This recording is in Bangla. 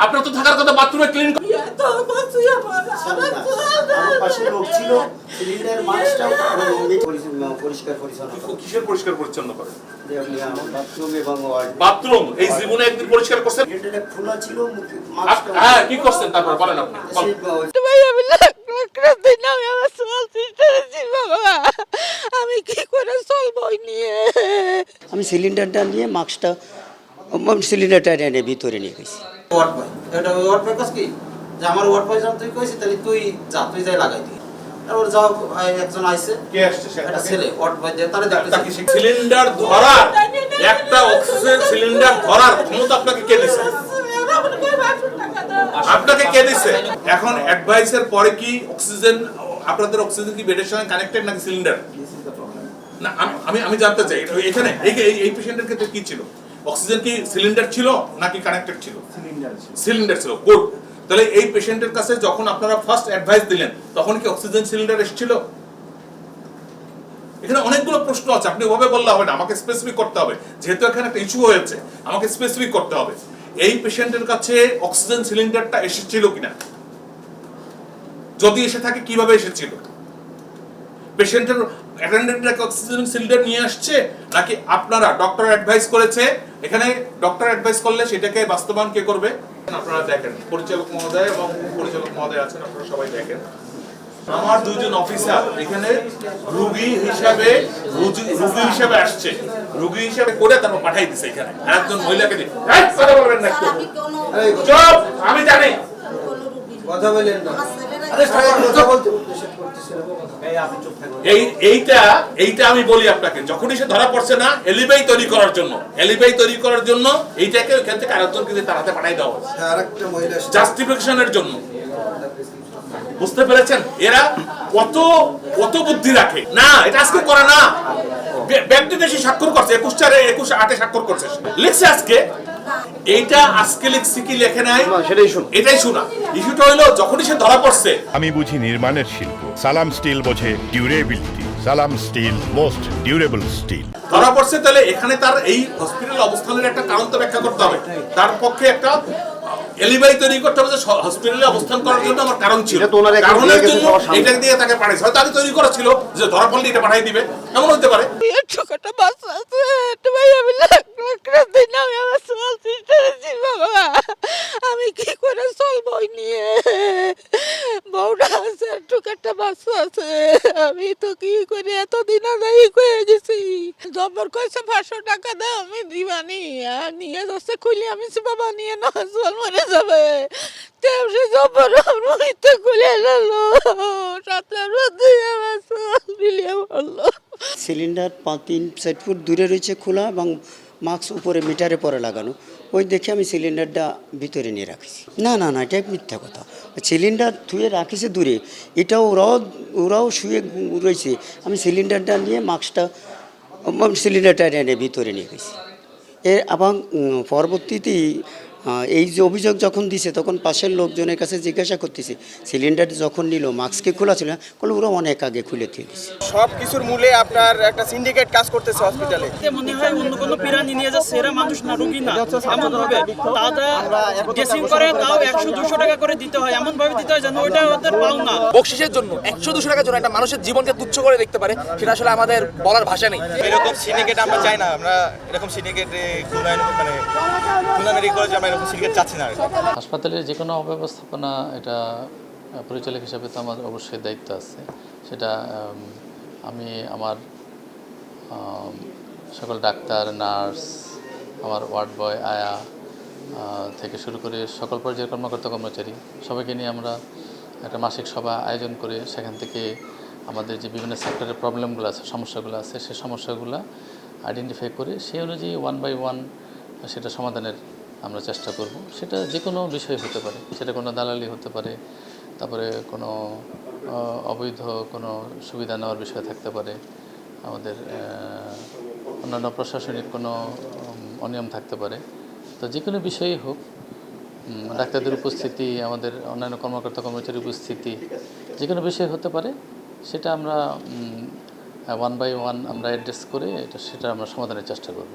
আপনার তো থাকার কথা বাথরুমে ক্লিন আমার পাশে লোক ছিল সিলিন্ডার মাস্কটাও পরিষ্কার পরিচ্ছন্ন কিসের পরিষ্কার পরিচ্ছন্ন করে যে আপনি আমার বাথরুম এবং বাথরুম এই জীবনে একদিন পরিষ্কার করছেন? খোলা ছিল হ্যাঁ কি করছেন তারপর? বলেন আপনি বলেন। সেই, ভাই আমি কি করে চলবো নিয়ে? আমি সিলিন্ডারটা নিয়ে মাস্কটা সিলিন্ডারটা এনে ভিতরে নিয়ে গেছি। ওয়ার্ড বয় এটা ওয়ার্ড কাজ কি? যে আমার ওয়ার্ড যখন তুই কইছিস তাহলে তুই যা তুই যাই লাগাই দিই তারপর যাও একজন আইছে। কে আসছে একটা ছেলে ওয়ার্ড দিয়ে তারে তাকে দেখতেছি সিলিন্ডার ধরার একটা অক্সিজেন সিলিন্ডার ধরার ক্ষমতা আপনাকে কে দিছে? আপনাকে কে দিছে? এখন অ্যাডভাইসের পরে কি অক্সিজেন আপনাদের অক্সিজেন কি বেডের সঙ্গে কানেক্টেড নাকি সিলিন্ডার না আমি- আমি জানতে চাই এখানে এই এই- এই পেশেন্টের ক্ষেত্রে কি ছিল? অক্সিজেন কি সিলিন্ডার ছিল নাকি কানেক্টেড ছিল? সিলিন্ডার ছিল। গুড তাহলে এই পেশেন্টের কাছে যখন আপনারা ফার্স্ট অ্যাডভাইস দিলেন তখন কি অক্সিজেন সিলিন্ডার এসেছিল? এখানে অনেকগুলো প্রশ্ন আছে আপনি ওভাবে বললে হবে না আমাকে স্পেসিফিক করতে হবে। যেহেতু এখানে একটা ইস্যু হয়েছে আমাকে স্পেসিফিক করতে হবে। এই পেশেন্টের কাছে অক্সিজেন সিলিন্ডারটা এসেছিল কিনা? যদি এসে থাকে কীভাবে এসেছিল? পেশেন্টের অ্যাটেন্ডেন্টরা অক্সিজেন সিলিন্ডার নিয়ে আসছে নাকি আপনারা ডক্টর অ্যাডভাইস করেছে এখানে ডক্টর অ্যাডভাইস করলে সেটাকে বাস্তবায়ন কে করবে? আপনারা দেখেন পরিচালক মহোদয় এবং পরিচালক মহোদয় আছেন আপনারা সবাই দেখেন। আমার দুজন অফিসার এখানে রুগী হিসাবে রুগী রুগী হিসাবে আসছে। রুগী হিসাবে করে তারপর পাঠাই দিছে এখানে। আর একজন মহিলাকে দিয়ে এই, কথা বলবেন না চুপ! আমি জানি। কথা বলেন না। আরে সবাই কথা বলতে নিষেধ করতেছিল এই আপনি চুপ থাকুন। এই এইটা এইটা আমি বলি আপনাকে যখনই সে ধরা পড়ছে না এলিবাই তৈরি করার জন্য। এলিবাই তৈরি করার জন্য এইটাকে ওখান থেকে আরেকজনকে দিয়ে তার হাতে পাঠাই দেওয়া হয়েছে। আরেকটা মহিলা জাস্টিফিকেশনের জন্য। বুঝতে পেরেছেন? এরা কত কত বুদ্ধি রাখে। না এটা আজকে করে না। ব্যক্তি দেশে স্বাক্ষর করছে একুশ চারে একুশ আটে স্বাক্ষর করছে লিখছে আজকে এইটা আজকে লিখছি কি লেখে নাই? সেটাই শুন। এটাই শোনা। ইস্যুটা হলো যখনই সে ধরা পড়ছে। আমি বুঝি নির্মাণের শিল্প। সালাম স্টিল বোঝে ডিউরেবিলিটি সালাম স্টিল মোস্ট ডিউরেবল স্টিল ধরা পড়ছে তাহলে এখানে তার এই হসপিটাল অবস্থানের একটা কারণ তো ব্যাখ্যা করতে হবে। তার পক্ষে একটা এলিবাই তৈরি করতে হবে হসপিটালে অবস্থান করার জন্য আমার কারণ ছিল। এটা তো কারণের জন্য এটা দিয়ে তাকে পাঠাইছে। হয়তো আগে তৈরি করা ছিল যে ধরা পড়লে এটা পাঠাই দিবে। এমন হতে পারে। ছোটটা বাচ্চা আছে ভাই আমি লাখ লাখ রাতে না আমার স্মল সিস্টার বাবা। আমি কি করে চলবো নিয়ে? বউটা আছে একটু একটা বাচ্চা আছে। আমি তো কি করে, এতদিন আদায় হয়ে গেছি। জবর কইছে, পাঁচশো টাকা দাও, আমি দিবানি। আর নিয়ে যাচ্ছে খুলে, আমি বাবা নিয়ে না জল মরে যাবে। তেও সে জবর মহিতে খুলে রোদে আমার চল মিলিয়ে পড়ল সিলিন্ডার পাঁচ তিন চার ফুট দূরে রয়েছে খোলা এবং মাস্ক উপরে মিটারে পরে লাগানো। ওই দেখে আমি সিলিন্ডারটা ভিতরে নিয়ে রাখেছি। না না না এটা মিথ্যা কথা। সিলিন্ডার ধুয়ে রাখিছে দূরে। এটাও ওরাও ওরাও শুয়ে রয়েছে। আমি সিলিন্ডারটা নিয়ে মাস্কটা সিলিন্ডারটা এনে ভিতরে নিয়ে গেছি। এর এবং উম, পরবর্তীতে আহ, এই যে অভিযোগ যখন দিছে তখন পাশের লোকজনের কাছে জিজ্ঞাসা করতেছে। সিলিন্ডার যখন নিল মাস্কে খোলা ছিল বলে ওরা অনেক আগে খুলে দিয়ে দিছে। সব কিছুর মূলে আপনার একটা সিন্ডিকেট কাজ করতেছে হসপিটালে। মনে হয় অন্য কোনো প্রাণী নিয়ে যাচ্ছে এরা মানুষ না রুগী না এমন ভাবে তারা ড্রেসিং করে তাও একশো দুশো টাকা করে দিতে হয় এমন ভাবে দিতে হয় যেন ওইটা ওদের পাও না। বকশিসের জন্য একশো দুশো টাকার জন্য একটা মানুষের জীবনকে তুচ্ছ করে দেখতে পারে সেটা আসলে আমাদের বলার ভাষা নেই। এরকম সিন্ডিকেট আমরা চাই না আমরা এরকম সিন্ডিকেট খুলনা মানে খুলনা মেডিকেল কলেজে আমরা না হাসপাতালের যে কোনো অব্যবস্থাপনা এটা পরিচালক হিসাবে তো আমার অবশ্যই দায়িত্ব আছে। সেটা আমি আমার সকল ডাক্তার, নার্স, আমার ওয়ার্ড বয়, আয়া থেকে শুরু করে সকল পর্যায়ের কর্মকর্তা, কর্মচারী, সবাইকে নিয়ে আমরা একটা মাসিক সভা আয়োজন করে সেখান থেকে আমাদের যে বিভিন্ন সেক্টরের প্রবলেমগুলো আছে, সমস্যাগুলো আছে, সে সমস্যাগুলো আইডেন্টিফাই করে সেই অনুযায়ী ওয়ান বাই ওয়ান সেটা সমাধানের আমরা চেষ্টা করব। সেটা যে কোনো বিষয় হতে পারে। সেটা কোনো দালালি হতে পারে, তারপরে কোনো অবৈধ কোনো সুবিধা নেওয়ার বিষয় থাকতে পারে। আমাদের অন্যান্য প্রশাসনিক কোনো অনিয়ম থাকতে পারে। তো যে কোনো বিষয়েই হোক ডাক্তারদের উপস্থিতি, আমাদের অন্যান্য কর্মকর্তা কর্মচারীর উপস্থিতি যে কোনো বিষয় হতে পারে, সেটা আমরা ওয়ান বাই ওয়ান আমরা অ্যাড্রেস করে এটা, সেটা আমরা সমাধানের চেষ্টা করব।